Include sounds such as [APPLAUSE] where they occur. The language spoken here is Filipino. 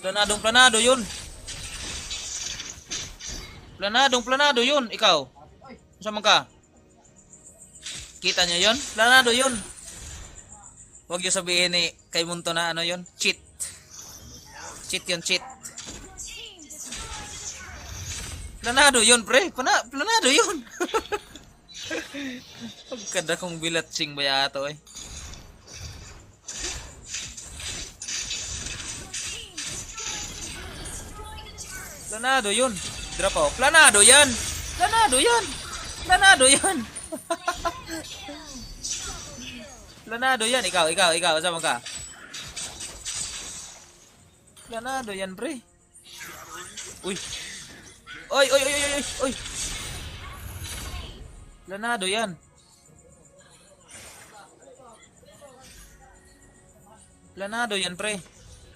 Planadong planado yun. Planadong planado yun. Ikaw. Saan ka? Kita niyo yun? Planado yun. Huwag niyo sabihin ni kay Munto na ano yun. Cheat. Cheat yun, cheat. Planado yun, pre. Pana, planado yun. [LAUGHS] Pagkada kong bilatsing ba yato eh. Planado yun. Drop out. Planado yan. Planado yan. Planado yan. [LAUGHS] Planado yan. Ikaw, ikaw, ikaw. Sama ka. Planado yan, pre. Uy. Oy, oy, oy, oy, oy, oy. Planado yan. Planado yan, pre.